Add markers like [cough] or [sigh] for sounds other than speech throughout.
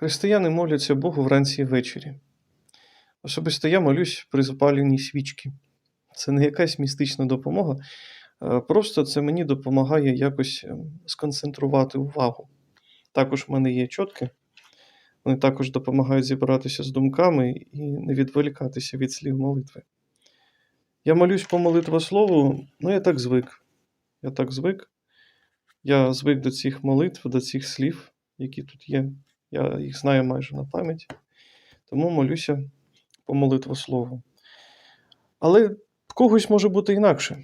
Християни моляться Богу вранці і ввечері. Особисто я молюсь при запалюванні свічки. Це не якась містична допомога, е, просто це мені допомагає якось ем, сконцентрувати увагу. Також в мене є чотки, вони також допомагають зібратися з думками і не відволікатися від слів молитви. Я молюсь по молитвослову, ну я так звик. Я так звик. Я звик до цих молитв, до цих слів, які тут є. Я їх знаю майже на пам'ять. Тому молюся по молитвослову. Але в когось може бути інакше.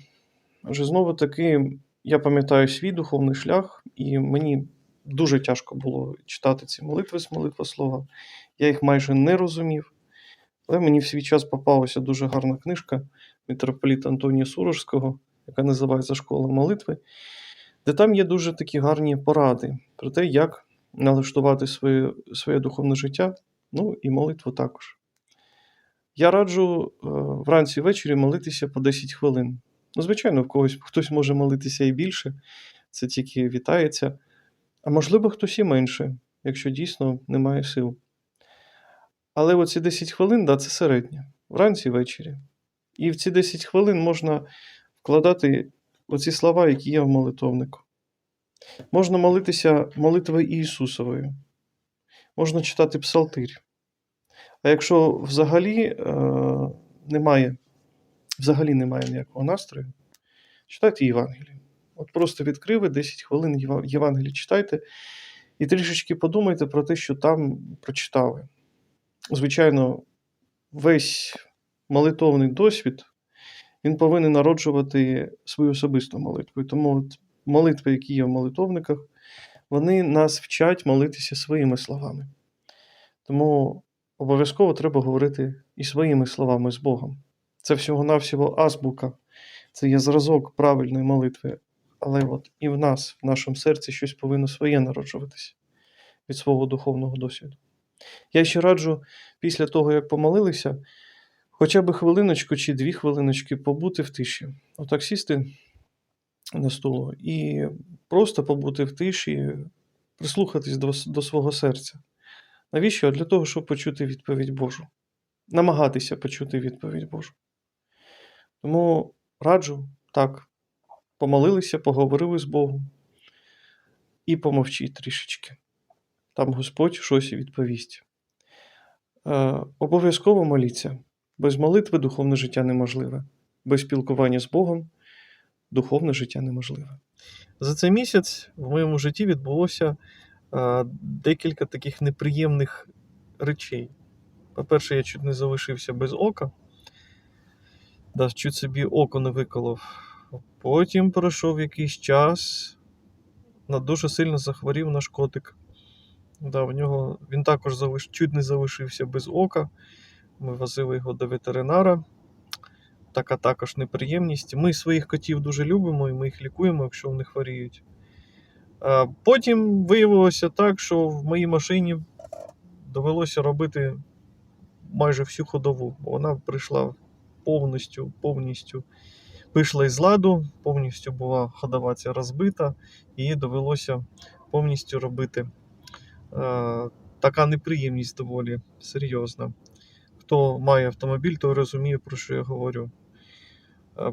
Адже знову таки, я пам'ятаю свій духовний шлях, і мені дуже тяжко було читати ці молитви з молитвослова. Я їх майже не розумів. Але мені в свій час попалася дуже гарна книжка митрополіта Антонія Сурожського, яка називається Школа молитви, де там є дуже такі гарні поради про те, як налаштувати своє, своє духовне життя, ну і молитву також. Я раджу е, вранці ввечері молитися по 10 хвилин. Ну, звичайно, в когось хтось може молитися і більше, це тільки вітається. А можливо, хтось і менше, якщо дійсно немає сил. Але оці 10 хвилин, да, це середнє, вранці ввечері. І в ці 10 хвилин можна вкладати оці слова, які є в молитовнику. Можна молитися молитвою Ісусовою, можна читати псалтир. А якщо взагалі е, немає, взагалі немає ніякого настрою, читайте Євангеліє. От просто відкрили 10 хвилин Єва- Євангеліє читайте і трішечки подумайте про те, що там прочитали. Звичайно, весь молитовний досвід він повинен народжувати свою особисту молитву. Тому от молитви, які є в молитовниках, вони нас вчать молитися своїми словами. Тому обов'язково треба говорити і своїми словами з Богом. Це всього-навсього азбука, це є зразок правильної молитви. Але от і в нас, в нашому серці, щось повинно своє народжуватися від свого духовного досвіду. Я ще раджу після того, як помолилися, хоча б хвилиночку чи дві хвилиночки побути в тиші. Отак сісти на стулу і просто побути в тиші, прислухатись до, до свого серця. Навіщо? Для того, щоб почути відповідь Божу. Намагатися почути відповідь Божу. Тому раджу так. Помолилися, поговорили з Богом і помовчіть трішечки. Там Господь щось відповість. Е, обов'язково моліться. Без молитви духовне життя неможливе. Без спілкування з Богом духовне життя неможливе. За цей місяць в моєму житті відбулося е, декілька таких неприємних речей. По-перше, я чуть не залишився без ока. Да, чуть собі око не виколов. Потім пройшов якийсь час. на- Дуже сильно захворів наш котик. Да, в нього він також залиш... чуть не залишився без ока. Ми возили його до ветеринара. Така також неприємність. Ми своїх котів дуже любимо і ми їх лікуємо, якщо вони хворіють. Потім виявилося так, що в моїй машині довелося робити майже всю ходову, бо вона прийшла повністю, повністю вийшла із ладу, повністю була ходова ця розбита, і довелося повністю робити. Така неприємність доволі серйозна. Хто має автомобіль, той розуміє, про що я говорю.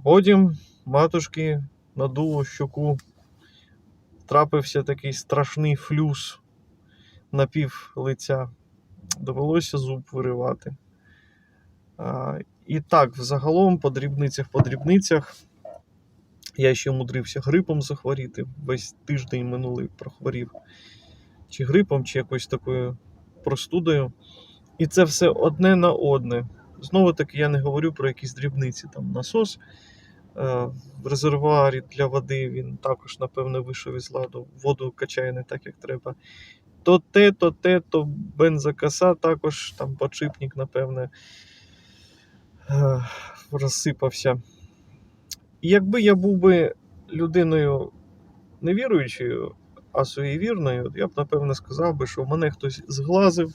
Потім матушки надуло щоку, трапився такий страшний флюс на пів лиця. Довелося зуб виривати. І так, взагалом, по дрібницях, по дрібницях. Я ще мудрився грипом захворіти. Весь тиждень минулий прохворів. Чи грипом, чи якоюсь такою простудою. І це все одне на одне. Знову таки, я не говорю про якісь дрібниці. Там насос е, в резервуарі для води він також, напевно, вийшов із ладу. Воду качає не так, як треба. То те, то те, то бензокоса також, там подшипник, напевне, е, розсипався. Якби я був би людиною невіруючою, а суєвірною, я б напевно сказав би, що мене хтось зглазив,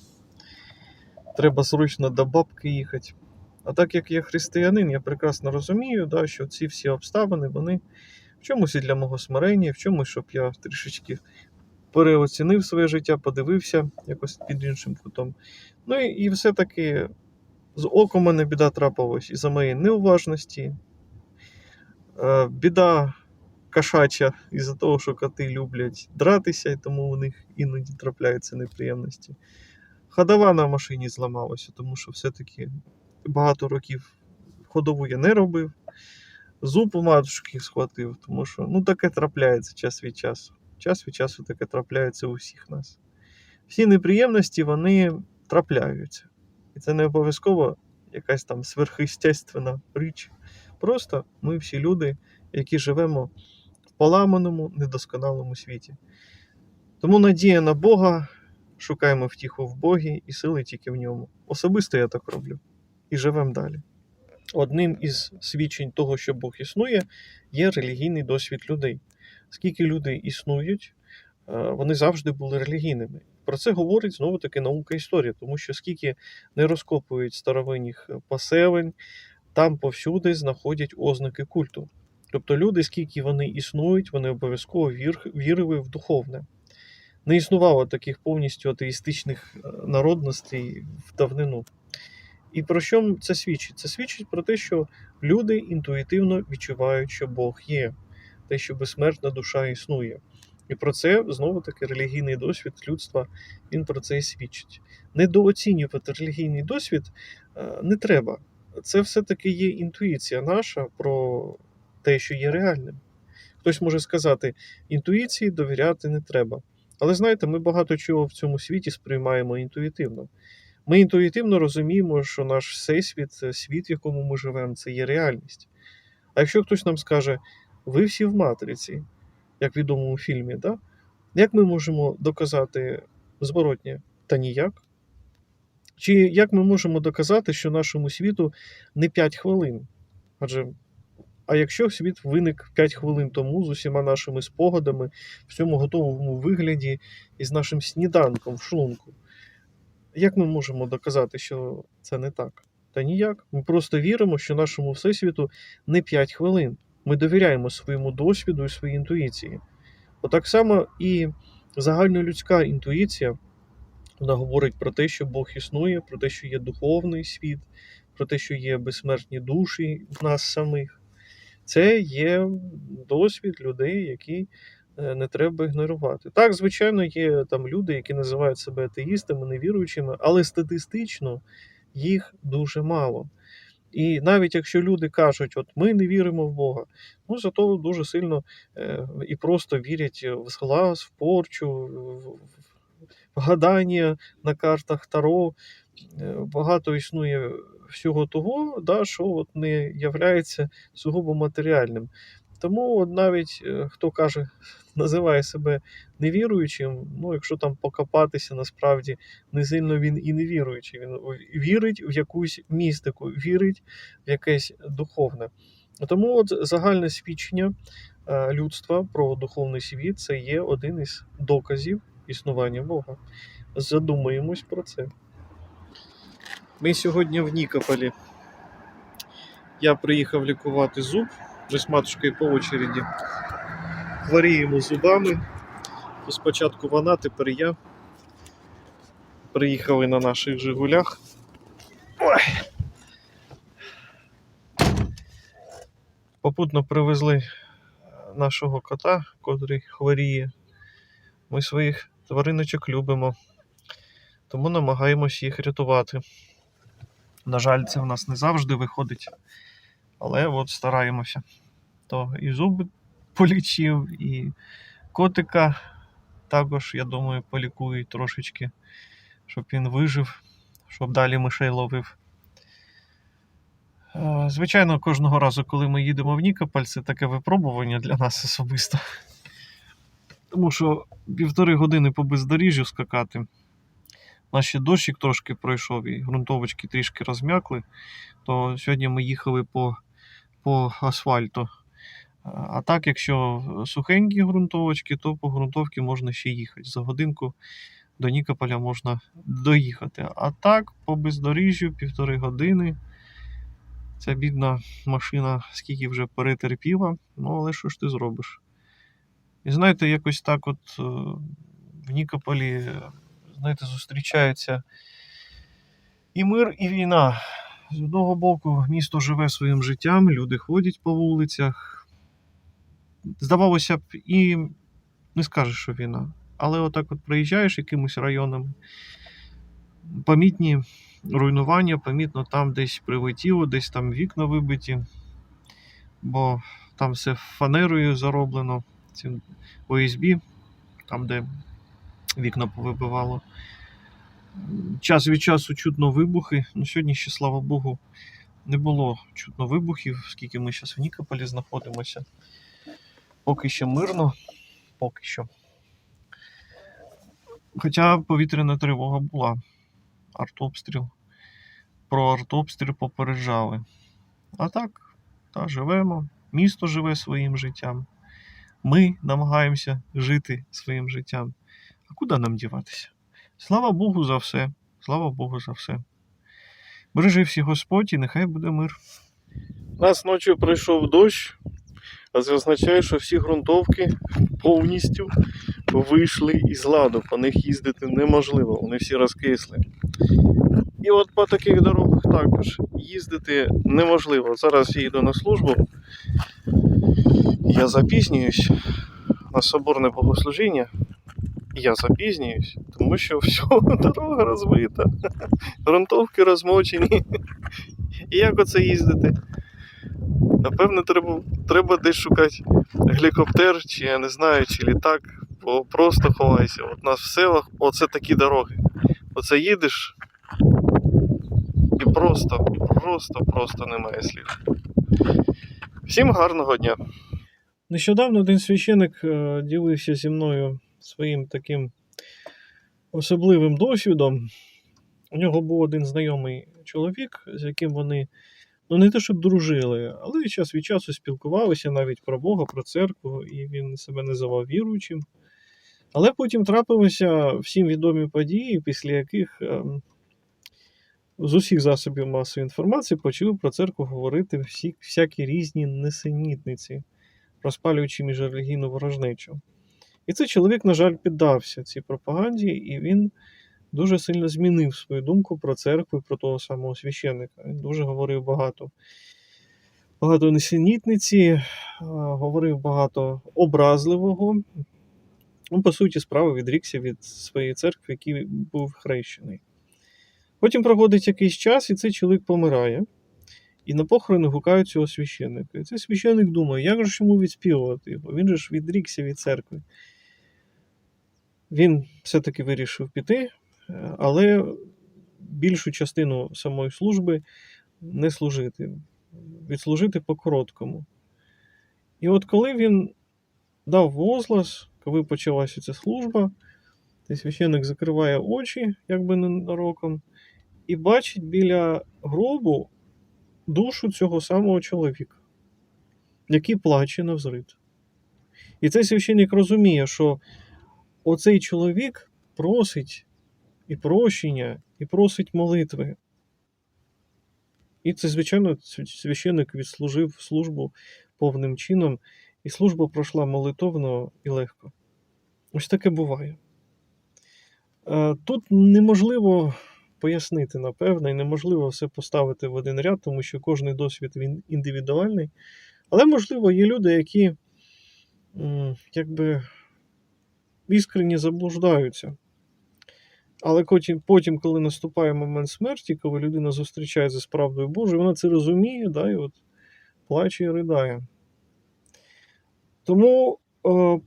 треба срочно до бабки їхати. А так як я християнин, я прекрасно розумію, да, що ці всі обставини, вони в чомусь і для мого смирення, в чомусь, щоб я трішечки переоцінив своє життя, подивився якось під іншим кутом. Ну і, і все-таки з оком мене біда трапилась із-за моєї неуважності. Е, Біда кошача із-за того, що коти люблять дратися, і тому у них іноді трапляються неприємності. Ходова на машині зламалася, тому що все-таки багато років ходову я не робив. Зуб у матушки схватив, тому що ну таке трапляється час від часу. Час від часу таке трапляється у всіх нас. Всі неприємності вони трапляються. І це не обов'язково якась там сверхъестественна річ. Просто ми всі люди, які живемо в поламаному, недосконалому світі. Тому надія на Бога, шукаємо втіху в Богі і сили тільки в ньому. Особисто я так роблю. І живемо далі. Одним із свідчень того, що Бог існує, є релігійний досвід людей. Скільки людей існують, е, вони завжди були релігійними. Про це говорить знову таки наука історія, тому що скільки не розкопують старовинних поселень, там повсюди знаходять ознаки культу. Тобто люди, скільки вони існують, вони обов'язково вірили в духовне. Не існувало таких повністю атеїстичних е, народностей в давнину. І про що це свідчить? Це свідчить про те, що люди інтуїтивно відчувають, що Бог є, те, що безсмертна душа існує. І про це знову таки релігійний досвід людства він про це і свідчить. Недооцінювати релігійний досвід е, не треба. Це все-таки є інтуїція наша про те, що є реальним. Хтось може сказати, інтуїції довіряти не треба. Але знаєте, ми багато чого в цьому світі сприймаємо інтуїтивно. Ми інтуїтивно розуміємо, що наш всесвіт, світ, в якому ми живемо, це є реальність. А якщо хтось нам скаже, ви всі в матриці, як в відомому фільмі, да? як ми можемо доказати зворотнє? Та ніяк. Чи як ми можемо доказати, що нашому світу не 5 хвилин? Адже, а якщо світ виник 5 хвилин тому з усіма нашими спогадами, в цьому готовому вигляді і з нашим сніданком в шлунку, як ми можемо доказати, що це не так? Та ніяк. Ми просто віримо, що нашому всесвіту не 5 хвилин. Ми довіряємо своєму досвіду і своїй інтуїції. Отак само і загальнолюдська інтуїція вона говорить про те, що Бог існує, про те, що є духовний світ, про те, що є безсмертні душі в нас самих. Це є досвід людей, які е, не треба ігнорувати. Так, звичайно, є там люди, які називають себе атеїстами, невіруючими, але статистично їх дуже мало. І навіть якщо люди кажуть, от ми не віримо в Бога, ну зато дуже сильно е, і просто вірять в зглаз, в порчу, в, гадання на картах Таро. Е, Багато існує всього того, да, що от не являється сугубо матеріальним. Тому от навіть е, хто каже, називає себе невіруючим, ну якщо там покопатися, насправді не сильно він і не віруючий. Він вірить в якусь містику, вірить в якесь духовне. Тому от загальне свідчення е, людства про духовний світ це є один із доказів існування Бога. Задумаємось про це. Ми сьогодні в Нікополі. Я приїхав лікувати зуб вже з матушкою по очереді. Хворіємо зубами. То спочатку вона, тепер я. Приїхали на наших Жигулях. Ой. Попутно привезли нашого кота, котрий хворіє. Ми своїх твариночок любимо, тому намагаємось їх рятувати. На жаль, це в нас не завжди виходить, але от стараємося. То і зуби полічив, і котика також, я думаю, полікують трошечки, щоб він вижив, щоб далі мишей ловив. Е, Звичайно, кожного разу, коли ми їдемо в Нікополь, це таке випробування для нас особисто. Тому що півтори години по бездоріжжю скакати. Ще дощик трошки пройшов і ґрунтовочки трішки розм'якли, то сьогодні ми їхали по, по асфальту. А так, якщо сухенькі ґрунтовочки, то по ґрунтовці можна ще їхати. За годинку до Нікополя можна доїхати. А так, по бездоріжжю півтори години. Ця бідна машина скільки вже перетерпіла, ну але що ж ти зробиш? І знаєте, якось так от е, в Нікополі, знаєте, зустрічаються і мир, і війна. З одного боку, місто живе своїм життям, люди ходять по вулицях. Здавалося б, і не скажеш, що війна. Але отак от приїжджаєш якимось районом, помітні руйнування, помітно там десь прилетіло, десь там вікна вибиті, бо там все фанерою зароблено, цим ОСБ, там, де вікна повибивало. Час від часу чутно вибухи. Ну, сьогодні ще, слава Богу, не було чутно вибухів, оскільки ми зараз в Нікополі знаходимося. Поки що мирно, поки що. Хоча повітряна тривога була. Артобстріл. Про артобстріл попереджали. А так, та, живемо. Місто живе своїм життям. Ми намагаємося жити своїм життям. А куди нам діватися? Слава Богу за все. Слава Богу за все. Бережи всі Господь і нехай буде мир. Нас ночі прийшов дощ, а це означає, що всі ґрунтовки повністю вийшли із ладу. По них їздити неможливо, вони всі розкисли. І от по таких дорогах також їздити неможливо. Зараз я йду на службу. Я запізнююсь на соборне богослужіння. Я запізнююсь, тому що [laughs] все, дорога розбита, ґрунтовки розмочені. І як оце їздити? Напевно, треба, треба десь шукати гелікоптер, чи я не знаю, чи літак, бо просто ховайся. От нас в селах оце такі дороги. Оце їдеш і просто, просто, просто немає слів. Всім гарного дня! Нещодавно один священик е, ділився зі мною своїм таким особливим досвідом. У нього був один знайомий чоловік, з яким вони ну не те, щоб дружили, але час від часу спілкувалися навіть про Бога, про церкву, і він себе називав віруючим. Але потім трапилися всім відомі події, після яких ем, з усіх засобів масової інформації почали про церкву говорити всі, всякі різні несенітниці, розпалюючи міжрелігійну ворожнечу. І цей чоловік, на жаль, піддався цій пропаганді, і він дуже сильно змінив свою думку про церкву і про того самого священника. Він дуже говорив багато. Багато несенітниці, е, говорив багато образливого. Ну, по суті, справи відрікся від своєї церкви, в якій був хрещений. Потім проходить якийсь час, і цей чоловік помирає. І на похорони гукають цього священника. І цей священник думає, як же ж йому відспівувати? Бо він же ж відрікся від церкви. Він все-таки вирішив піти, е, але більшу частину самої служби не служити, відслужити по-короткому. І от коли він дав возглас, коли почалася ця служба, цей священник закриває очі, якби ненароком, і бачить біля гробу душу цього самого чоловіка, який плаче навзрит. І цей священник розуміє, що оцей чоловік просить і прощення, і просить молитви. І це, звичайно, священник відслужив службу повним чином, і служба пройшла молитовно і легко. Ось таке буває. Е, Тут неможливо пояснити, напевно, і неможливо все поставити в один ряд, тому що кожний досвід він індивідуальний. Але, можливо, є люди, які якби іскренні заблуждаються. Але потім, коли наступає момент смерті, коли людина зустрічається з правдою Божою, вона це розуміє, да, і от плаче і ридає. Тому е,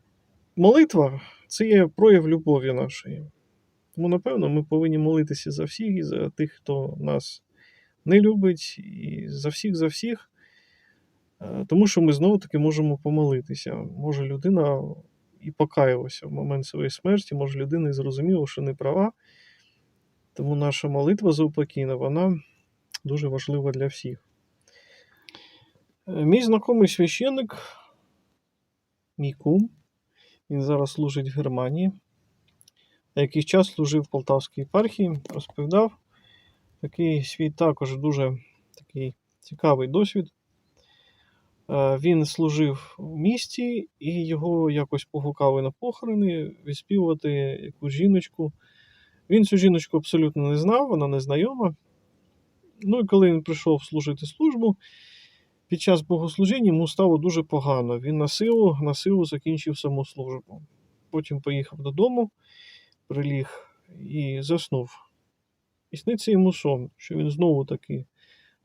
молитва це є прояв любові нашої. Тому, напевно, ми повинні молитися за всіх і за тих, хто нас не любить, і за всіх, за всіх. Е, Тому що ми знову таки можемо помолитися. Може, людина і покаялася в момент своєї смерті, може, людина і зрозуміла, що не права. Тому наша молитва заупокійна, вона дуже важлива для всіх. Е, Мій знайомий священник, мій кум, він зараз служить в Германії. А якийсь час служив в Полтавській єпархії, розповідав такий свій також дуже такий цікавий досвід. Е, Він служив в місті, і його якось погукали на похорони відспівувати якусь жіночку. Він цю жіночку абсолютно не знав, вона не знайома. Ну і коли він прийшов служити службу, під час богослужіння йому стало дуже погано. Він на силу, на силу закінчив саму службу. Потім поїхав додому, приліг і заснув. І сниться йому сон, що він знову таки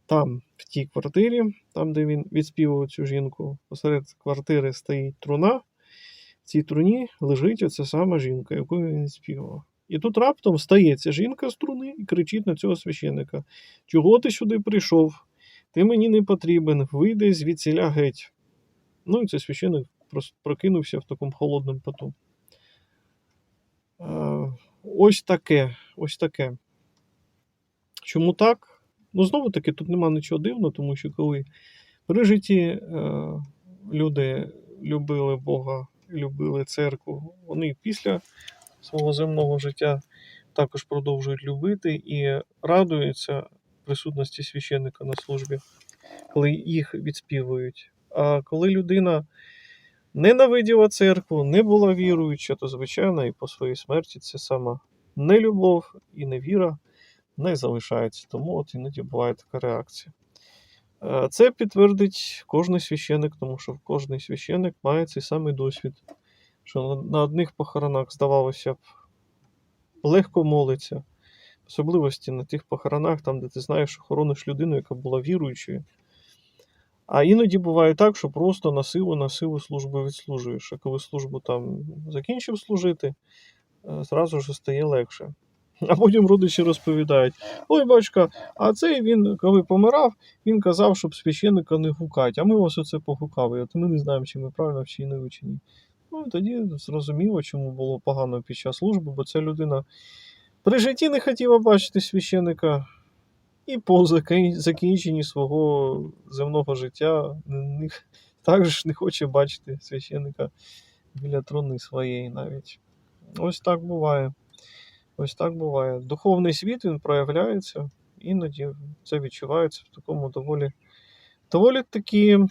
там, в тій квартирі, там, де він відспівав цю жінку, посеред квартири стоїть труна. В цій труні лежить оця сама жінка, яку він відспівав. І тут раптом стає ця жінка з труни і кричить на цього священика: Чого ти сюди прийшов? Ти мені не потрібен, вийди звідсіля геть. Ну і цей священик прокинувся в такому холодному поту. Ось таке, ось таке. Чому так? Ну, знову таки, тут нема нічого дивного, тому що коли при житті е, люди любили Бога, любили церкву, вони після свого земного життя також продовжують любити і радуються присутності священника на службі, коли їх відспівують. А коли людина ненавиділа церкву, не була віруюча, то звичайно і по своїй смерті це сама нелюбов і невіра не залишається. Тому от іноді буває така реакція. Е, Це підтвердить кожен священик, тому що кожен священик має цей самий досвід, що на- на одних похоронах, здавалося б, легко молиться, в особливості на тих похоронах, там, де ти знаєш, що хорониш людину, яка була віруючою. А іноді буває так, що просто на силу, на силу службу відслужуєш. А коли службу там закінчив служити, е, зразу ж стає легше. [laughs] А потім родичі розповідають: ой, батька, а цей він, коли помирав, він казав, щоб священника не гукати, а ми ось оце погукали. От ми не знаємо, чи ми правильно вчинили чи ні. Ну, і тоді зрозуміло, чому було погано під час служби, бо ця людина при житті не хотіла бачити священика, і по закінченні свого земного життя також не хоче бачити священика біля труни своєї навіть. Ось так буває. Ось так буває. Духовний світ він проявляється, іноді це відчувається в такому доволі, доволі таки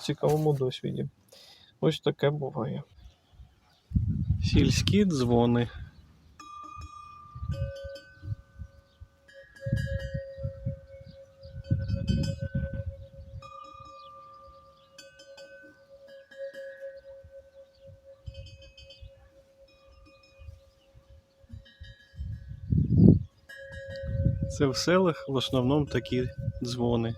цікавому досвіді. Ось таке буває. Сільські дзвони. Це в селах в основному такі дзвони.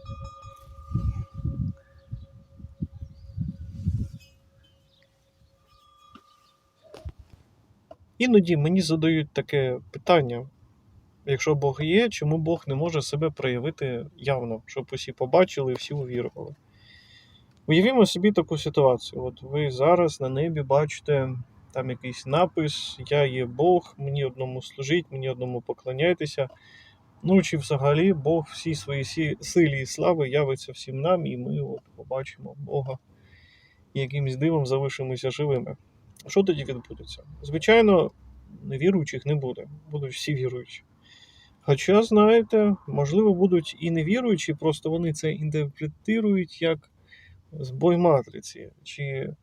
Іноді мені задають таке питання: якщо Бог є, чому Бог не може себе проявити явно, щоб усі побачили і всі увірували? Уявімо собі таку ситуацію. От ви зараз на небі бачите там якийсь напис: Я є Бог, мені одному служіть, мені одному поклоняйтеся. Ну, чи взагалі Бог всій своїй сі- силі і слави явиться всім нам, і ми от побачимо Бога і якимось дивом залишимося живими. Що тоді відбудеться? Звичайно, невіруючих не буде, будуть всі віруючі. Хоча, знаєте, можливо, будуть і невіруючі, просто вони це інтерпретують як збой матриці, чи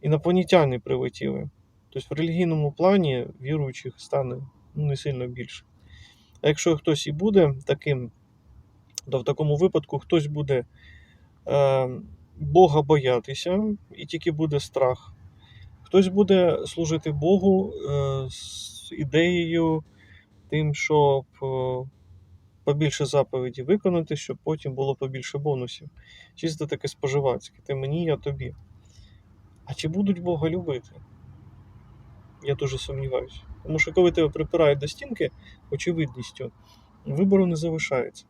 інопланетяни прилетіли. Тобто в релігійному плані віруючих стане ну, не сильно більше. А якщо хтось і буде таким, то в такому випадку хтось буде е, Бога боятися, і тільки буде страх. Хтось буде служити Богу е, з ідеєю тим, щоб е, побільше заповіді виконати, щоб потім було побільше бонусів. Чисто таке споживацьке. Ти мені, я тобі. А чи будуть Бога любити? Я дуже сумніваюся. Тому що коли тебе припирають до стінки, очевидністю, вибору не залишається.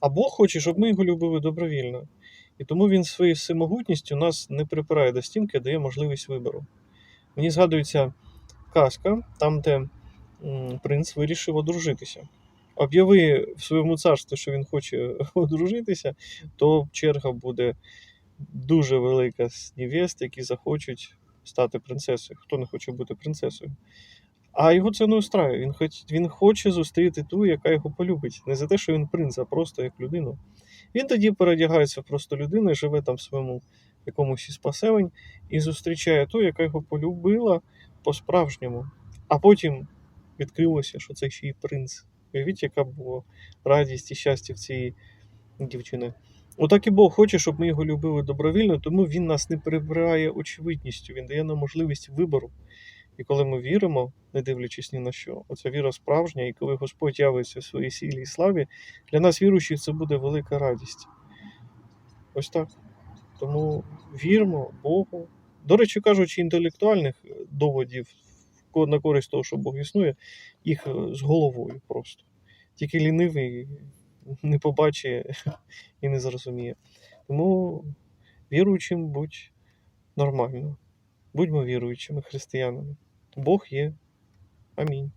А Бог хоче, щоб ми його любили добровільно. І тому він своєю всемогутністю нас не припирає до стінки, а дає можливість вибору. Мені згадується казка, там, де принц вирішив одружитися. Об'яви в своєму царстві, що він хоче [laughs] одружитися, то черга буде дуже велика з невест, які захочуть стати принцесою. Хто не хоче бути принцесою? А його це не устраює. Він, хоч, він хоче зустріти ту, яка його полюбить. Не за те, що він принц, а просто як людину. Він тоді передягається просто людину живе там в своєму якомусь із поселень і зустрічає ту, яка його полюбила по-справжньому. А потім відкрилося, що це ще й принц. Уявіть, яка була радість і щастя в цієї дівчини. Отак і Бог хоче, щоб ми його любили добровільно, тому він нас не перебирає очевидністю, він дає нам можливість вибору. І коли ми віримо, не дивлячись ні на що, оця віра справжня, і коли Господь явиться в своїй силі і славі, для нас, віруючих, це буде велика радість. Ось так. Тому вірмо Богу. До речі, кажучи, інтелектуальних доводів на користь того, що Бог існує, їх е, з головою просто. Тільки лінивий не побачить [laughs] і не зрозуміє. Тому віруючим будь нормально. Будьмо віруючими християнами. Бог є. Амінь.